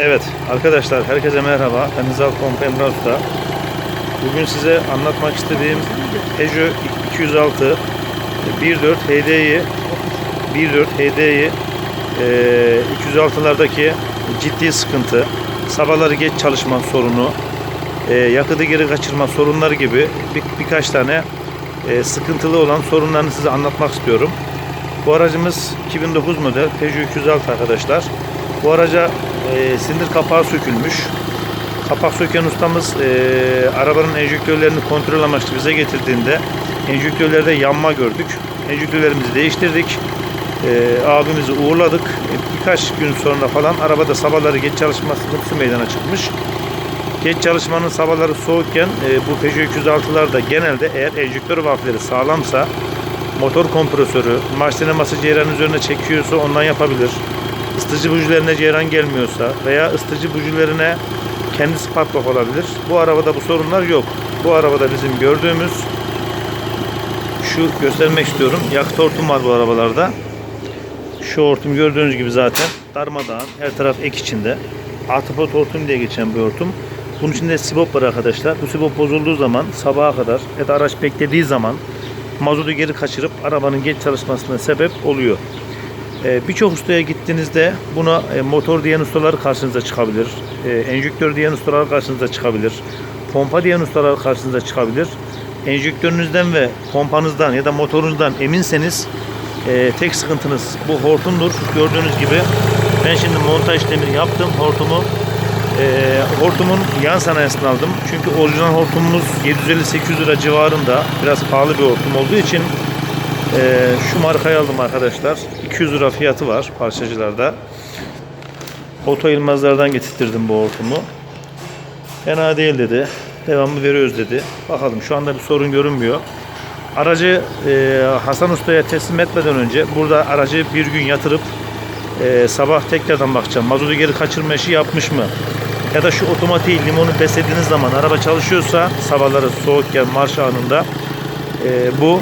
Evet arkadaşlar herkese merhaba. Ben Hızal Usta. Bugün size anlatmak istediğim Peugeot 206 1.4 HD'yi 1.4 HD'yi e, 206'lardaki ciddi sıkıntı, sabahları geç çalışma sorunu, e, yakıtı geri kaçırma sorunları gibi bir, birkaç tane e, sıkıntılı olan sorunlarını size anlatmak istiyorum. Bu aracımız 2009 model Peugeot 206 arkadaşlar. Bu araca e, sindir kapağı sökülmüş. Kapak söken ustamız e, arabanın enjektörlerini kontrol amaçlı bize getirdiğinde enjektörlerde yanma gördük. Enjektörlerimizi değiştirdik. E, abimizi uğurladık. E, birkaç gün sonra falan arabada sabahları geç çalışma sıkıntısı meydana çıkmış. Geç çalışmanın sabahları soğukken e, bu Peugeot 206'larda genelde eğer enjektör valfleri sağlamsa motor kompresörü, marş sineması ceyranın üzerine çekiyorsa ondan yapabilir. Isıtıcı bujilerine ceyran gelmiyorsa veya ısıtıcı bujilerine kendisi patlak olabilir. Bu arabada bu sorunlar yok. Bu arabada bizim gördüğümüz şu göstermek istiyorum. Yakıt hortum var bu arabalarda. Şu hortum gördüğünüz gibi zaten darmadağın. Her taraf ek içinde. Atipot hortum diye geçen bir hortum. Bunun içinde sibop var arkadaşlar. Bu sibop bozulduğu zaman sabaha kadar ya da araç beklediği zaman mazotu geri kaçırıp arabanın geç çalışmasına sebep oluyor. Ee, Birçok ustaya gittiğinizde buna e, motor diyen ustalar karşınıza çıkabilir. E, enjektör diyen ustalar karşınıza çıkabilir. Pompa diyen ustalar karşınıza çıkabilir. Enjektörünüzden ve pompanızdan ya da motorunuzdan eminseniz e, tek sıkıntınız bu hortumdur. Gördüğünüz gibi ben şimdi montaj demir yaptım hortumu. E, hortumun yan sanayisini aldım. Çünkü orijinal hortumumuz 750-800 lira civarında. Biraz pahalı bir hortum olduğu için ee, şu markayı aldım arkadaşlar. 200 lira fiyatı var parçacılarda. Oto İlmazlardan getirttirdim bu hortumu. Fena değil dedi. Devamlı veriyoruz dedi. Bakalım şu anda bir sorun görünmüyor. Aracı e, Hasan Usta'ya teslim etmeden önce burada aracı bir gün yatırıp e, sabah tekrardan bakacağım. Mazotu geri kaçırma işi yapmış mı? Ya da şu otomatiği limonu beslediğiniz zaman araba çalışıyorsa sabahları soğukken marş anında e, bu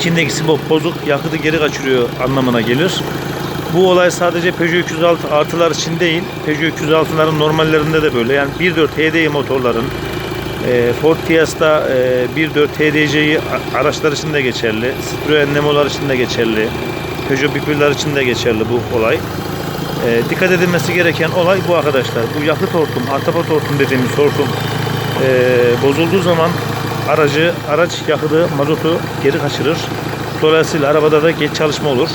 içindeki sibop bozuk yakıtı geri kaçırıyor anlamına gelir. Bu olay sadece Peugeot 206 artılar için değil, Peugeot 206'ların normallerinde de böyle. Yani 1.4 HDI motorların, e, Ford Fiesta e, 1.4 HDC'yi araçlar için de geçerli, Citroen Nemo'lar için de geçerli, Peugeot Bipir'ler için de geçerli bu olay. E, dikkat edilmesi gereken olay bu arkadaşlar. Bu yakıt hortum, artapat hortum dediğimiz hortum e, bozulduğu zaman aracı, araç yakıtı, mazotu geri kaçırır. Dolayısıyla arabada da geç çalışma olur.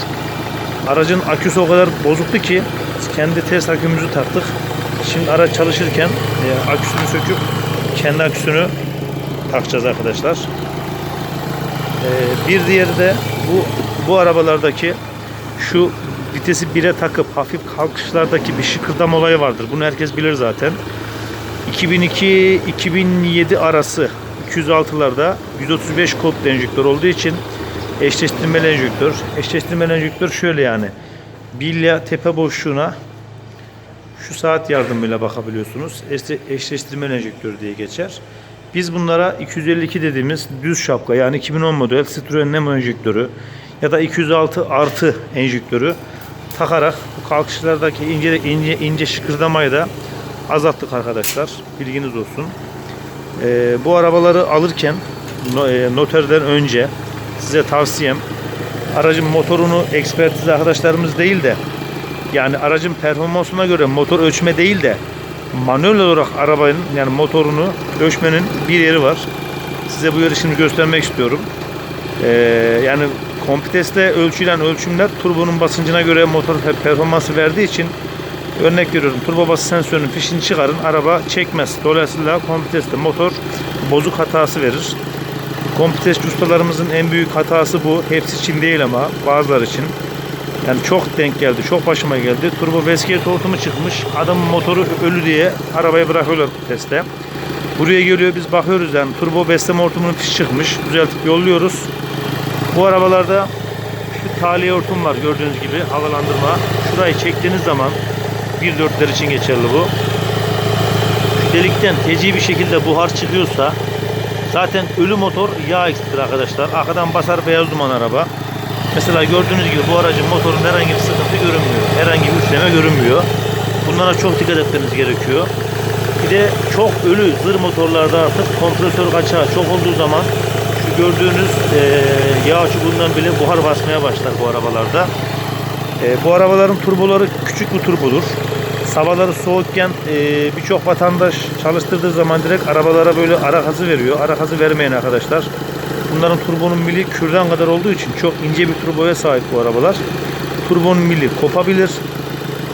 Aracın aküsü o kadar bozuktu ki kendi test akümüzü taktık. Şimdi araç çalışırken e, aküsünü söküp kendi aküsünü takacağız arkadaşlar. E, bir diğeri de bu bu arabalardaki şu vitesi 1'e takıp hafif kalkışlardaki bir şıkırdama olayı vardır. Bunu herkes bilir zaten. 2002-2007 arası 206'larda 135 kodlu enjektör olduğu için eşleştirmeli enjektör. Eşleştirmeli enjektör şöyle yani. Bilya tepe boşluğuna şu saat yardımıyla bakabiliyorsunuz. Eşle- Eşleştirmeli enjektör diye geçer. Biz bunlara 252 dediğimiz düz şapka yani 2010 model Citroen Nemo enjektörü ya da 206 artı enjektörü takarak bu kalkışlardaki ince ince ince şıkırdamayı da azalttık arkadaşlar. Bilginiz olsun. Ee, bu arabaları alırken e, noterden önce size tavsiyem aracın motorunu ekspertiz arkadaşlarımız değil de yani aracın performansına göre motor ölçme değil de manuel olarak arabanın yani motorunu ölçmenin bir yeri var. Size bu yeri şimdi göstermek istiyorum. Ee, yani kompitesle ölçülen ölçümler turbonun basıncına göre motor pe- performansı verdiği için Örnek veriyorum turbo bası sensörünün fişini çıkarın araba çekmez. Dolayısıyla kompiteste motor bozuk hatası verir. Kompitesçi ustalarımızın en büyük hatası bu. Hepsi için değil ama bazıları için. Yani çok denk geldi, çok başıma geldi. Turbo vesket hortumu çıkmış. Adamın motoru ölü diye arabaya bırakıyorlar teste. Buraya geliyor biz bakıyoruz yani turbo besleme hortumunun fişi çıkmış. Düzeltip yolluyoruz. Bu arabalarda şu taliye hortum var gördüğünüz gibi havalandırma. Şurayı çektiğiniz zaman 1.4'ler için geçerli bu. Delikten feci bir şekilde buhar çıkıyorsa zaten ölü motor yağ eksiktir arkadaşlar. Arkadan basar beyaz duman araba. Mesela gördüğünüz gibi bu aracın motorun herhangi bir sıkıntı görünmüyor. Herhangi bir üçleme görünmüyor. Bunlara çok dikkat etmeniz gerekiyor. Bir de çok ölü zır motorlarda artık kompresör kaçağı çok olduğu zaman şu gördüğünüz e, yağ çubuğundan bile buhar basmaya başlar bu arabalarda. E, bu arabaların turboları küçük bir turbodur. Sabahları soğukken e, birçok vatandaş çalıştırdığı zaman direkt arabalara böyle ara gazı veriyor. Ara gazı vermeyin arkadaşlar. Bunların turbonun mili kürdan kadar olduğu için çok ince bir turboya sahip bu arabalar. Turbonun mili kopabilir.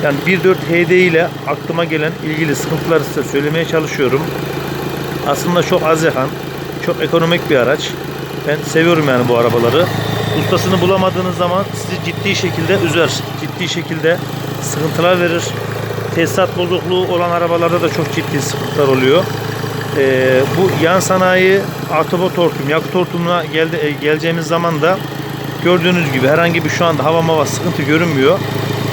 Yani 1.4 HD ile aklıma gelen ilgili sıkıntıları size söylemeye çalışıyorum. Aslında çok az yakan, çok ekonomik bir araç. Ben seviyorum yani bu arabaları. Ustasını bulamadığınız zaman sizi ciddi şekilde üzer. Ciddi şekilde sıkıntılar verir. Tesisat bozukluğu olan arabalarda da çok ciddi sıkıntılar oluyor. Ee, bu yan sanayi Autobot hortum, yakıt hortumuna geldi, e, geleceğimiz zaman da gördüğünüz gibi herhangi bir şu anda hava mava sıkıntı görünmüyor.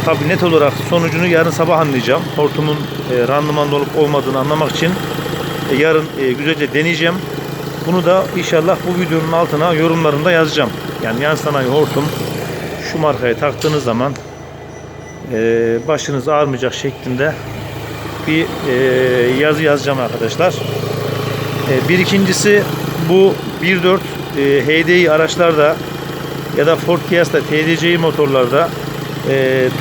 Tabi net olarak sonucunu yarın sabah anlayacağım. Hortumun e, randımanlı olup olmadığını anlamak için e, yarın e, güzelce deneyeceğim. Bunu da inşallah bu videonun altına yorumlarında yazacağım. Yani yan sanayi hortum şu markaya taktığınız zaman e, başınız ağrımayacak şeklinde bir e, yazı yazacağım arkadaşlar. E, bir ikincisi bu 1.4 e, HDI araçlarda ya da Ford Fiesta TDCi motorlarda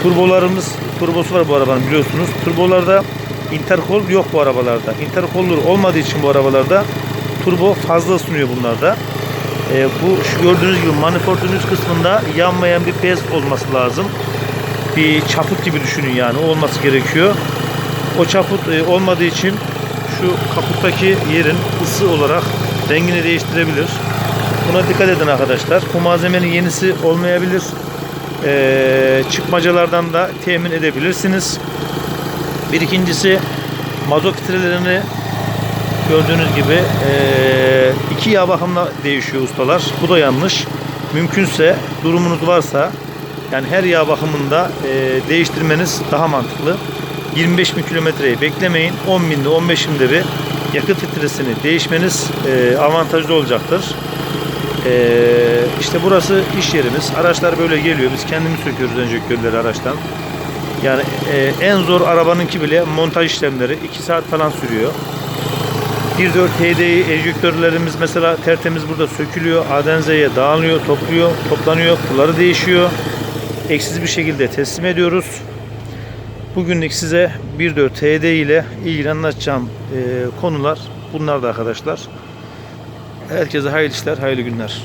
turbolarımız turbosu var bu arabanın biliyorsunuz. Turbolarda interkol yok bu arabalarda. Interkoller olmadığı için bu arabalarda turbo fazla ısınıyor bunlarda. Bu şu gördüğünüz gibi manifoldun üst kısmında yanmayan bir bez olması lazım. Bir çaput gibi düşünün yani o olması gerekiyor. O çaput e, olmadığı için şu kaputtaki yerin ısı olarak rengini değiştirebilir. Buna dikkat edin arkadaşlar. Bu malzemenin yenisi olmayabilir. Ee, çıkmacalardan da temin edebilirsiniz. Bir ikincisi mazot filtrelerini gördüğünüz gibi ee, iki yağ bakımla değişiyor ustalar. Bu da yanlış. Mümkünse durumunuz varsa yani her yağ bakımında ee, değiştirmeniz daha mantıklı. 25 bin kilometreyi beklemeyin. 10 binde 15 binde bir yakıt filtresini değişmeniz ee, avantajlı olacaktır. Ee, işte burası iş yerimiz. Araçlar böyle geliyor. Biz kendimiz söküyoruz enjektörleri araçtan. Yani e, en zor arabanınki bile montaj işlemleri 2 saat falan sürüyor. 1.4 HDI enjektörlerimiz mesela tertemiz burada sökülüyor. A'den Z'ye dağılıyor, topluyor, toplanıyor. Pulları değişiyor. Eksiz bir şekilde teslim ediyoruz. Bugünlük size 1.4 TD ile ilgili anlatacağım e, konular bunlar da arkadaşlar. Herkese hayırlı işler, hayırlı günler.